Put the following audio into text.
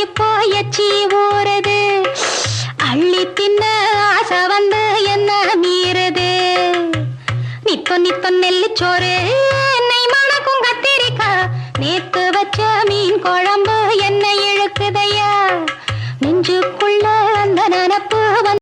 இப்போ எச்சி ஊறுது. அள்ளி தின்ன ஆசை வந்து என்ன மீறுது? நித்தம் நித்தம் நெல்லு சோறு. என்னை மணக்கும் கத்திரிக்கா நேத்து வச்ச மீன் குழம்பு என்னை இழுக்குதையா? நெஞ்சுக்கும்